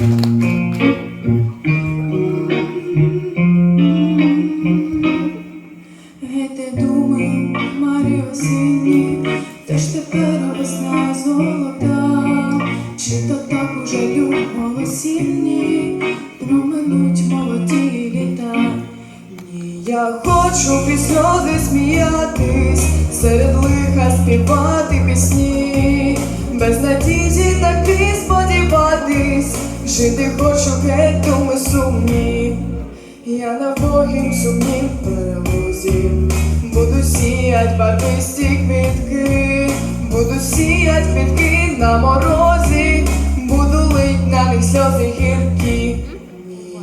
Я хочу крізь сльози серед лиха співати пісні, без таки сподіватись, жити хочу геть думи сумні. Я на Богім сумнім перелозі Буду сіять барвисті квітки, буду сіять квітки на морозі, буду лить на них сльози гіркі.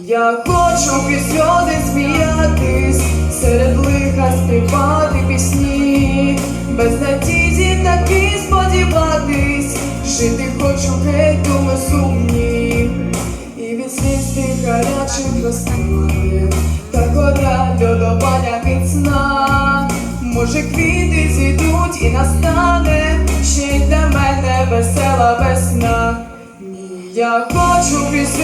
Я хочу крізь сльози сміятись, серед лиха співати пісні, розстає, та гора льодовання міцна. Може, квіти зійдуть і настане, ще й для мене весела весна. Ні, я хочу крізь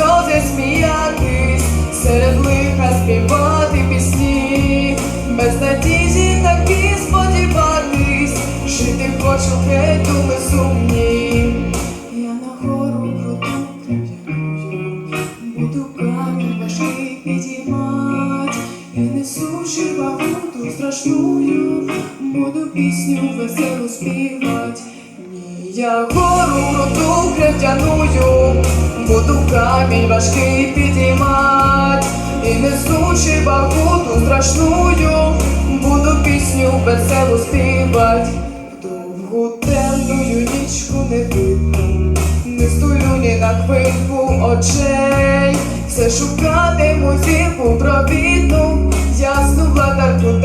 сміятись, серед лиха співати пісні, без надіжі таки сподіватись, жити хочу геть сумні. Я на гору круту крив'яную, буду буду пісню веселу співать. Ні, я гору круту крив'яную, буду камінь важкий підіймать, і несучи вагуту страшную, буду пісню веселу співать. Довгу темною нічку не видно, не стулю ні на хвильку очей, все шукатиму зірку провідну, ясну владарку